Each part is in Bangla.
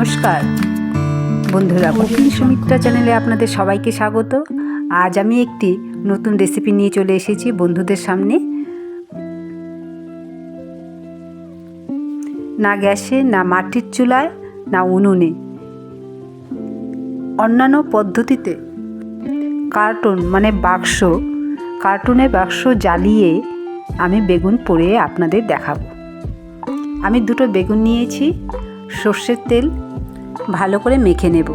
নমস্কার। বন্ধুরা প্রতিদিন সুমিত্রা চ্যানেলে আপনাদের সবাইকে স্বাগত। আজ আমি একটি নতুন রেসিপি নিয়ে চলে এসেছি বন্ধুদের সামনে। না গ্যাসে, না মাটির চুলায়, না উনুনে। অন্যান্য পদ্ধতিতে কার্টুন মানে বাক্স কার্টুনে বাক্স জ্বালিয়ে আমি বেগুন পরে আপনাদের দেখাবো। আমি দুটো বেগুন নিয়েছি, সর্ষের তেল ভালো করে মেখে নেব,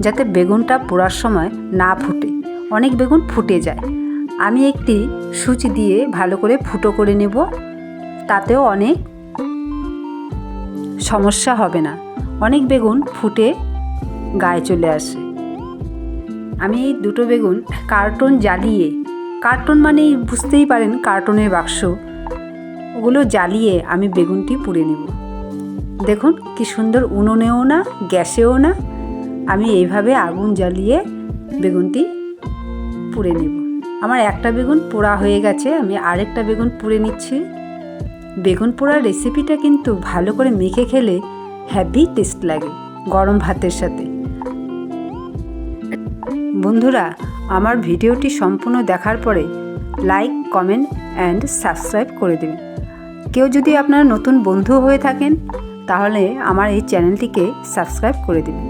যাতে বেগুনটা পোড়ার সময় না ফুটে। অনেক বেগুন ফুটে যায়। আমি একটি সুচ দিয়ে ভালো করে ফুটো করে নেব। তাতেও অনেক সমস্যা হবে না। অনেক বেগুন ফুটে গায়ে চলে আসে। আমি এই দুটো বেগুন কার্টুন জ্বালিয়ে, কার্টুন মানেই বুঝতেই পারেন কার্টুনের বাক্স, ওগুলো জ্বালিয়ে আমি বেগুনটি পুড়ে নেব। দেখুন, কি সুন্দর উনুনেও না, গ্যাসেও না। আমি এইভাবে আগুন জ্বালিয়ে বেগুনটি পুড়ে নেব। আমার একটা বেগুন পোড়া হয়ে গেছে, আমি আরেকটা বেগুন পুড়ে নিচ্ছি। বেগুন পোড়ার রেসিপিটা কিন্তু ভালো করে মেখে খেলে হ্যাভি টেস্ট লাগে, গরম ভাতের সাথে। বন্ধুরা, আমার ভিডিওটি সম্পূর্ণ দেখার পরে লাইক, কমেন্ট, অ্যান্ড সাবস্ক্রাইব করে দেবেন কেউ যদি আপনারা নতুন বন্ধু হয়ে থাকেন তাহলে আমার এই চ্যানেলটিকে সাবস্ক্রাইব করে দেবেন।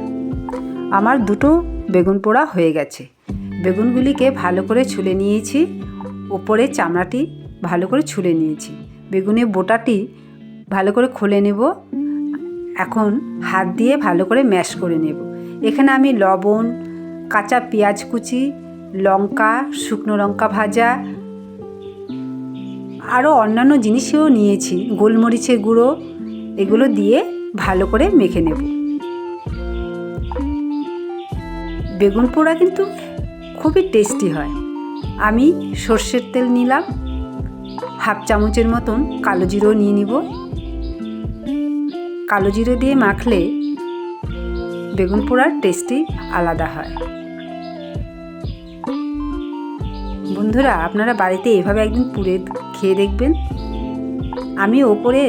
আমার দুটো বেগুন পোড়া হয়ে গেছে। বেগুনগুলিকে ভালো করে ছুলে নিয়েছি। ওপরে চামড়াটি ভালো করে ছুলে নিয়েছি। বেগুনের বোটাটি ভালো করে খুলে নেব। এখন হাত দিয়ে ভালো করে ম্যাশ করে নেব। এখানে আমি লবণ, কাঁচা পেঁয়াজ কুচি, লঙ্কা, শুকনো লঙ্কা ভাজা, আরও অন্যান্য জিনিসও নিয়েছি। গোলমরিচের গুঁড়ো এগুলো দিয়ে ভালো করে মেখে নেব। বেগুন পোড়া কিন্তু খুবই টেস্টি হয়। আমি সর্ষের তেল নিলাম, হাফ চামচের মতন কালো জিরো নিয়ে নিব। কালো জিরো দিয়ে মাখলে বেগুন পোড়ার টেস্টি আলাদা হয়। বন্ধুরা, আপনারা বাড়িতে এভাবে একদিন পুড়ে খেয়ে দেখবেন। আমি ওপরে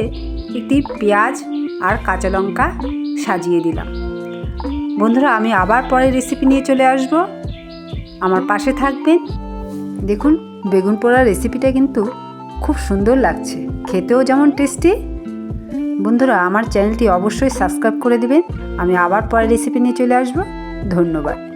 একটি পেঁয়াজ আর কাঁচা লঙ্কা সাজিয়ে দিলাম। বন্ধুরা, আমি আবার পরে রেসিপি নিয়ে চলে আসব। আমার পাশে থাকবেন। দেখুন, বেগুন পোড়ার রেসিপিটা কিন্তু খুব সুন্দর লাগছে। খেতেও যেমন টেস্টি বন্ধুরা, আমার চ্যানেলটি অবশ্যই সাবস্ক্রাইব করে দেবেন। আমি আবার পরে রেসিপি নিয়ে চলে আসব। ধন্যবাদ।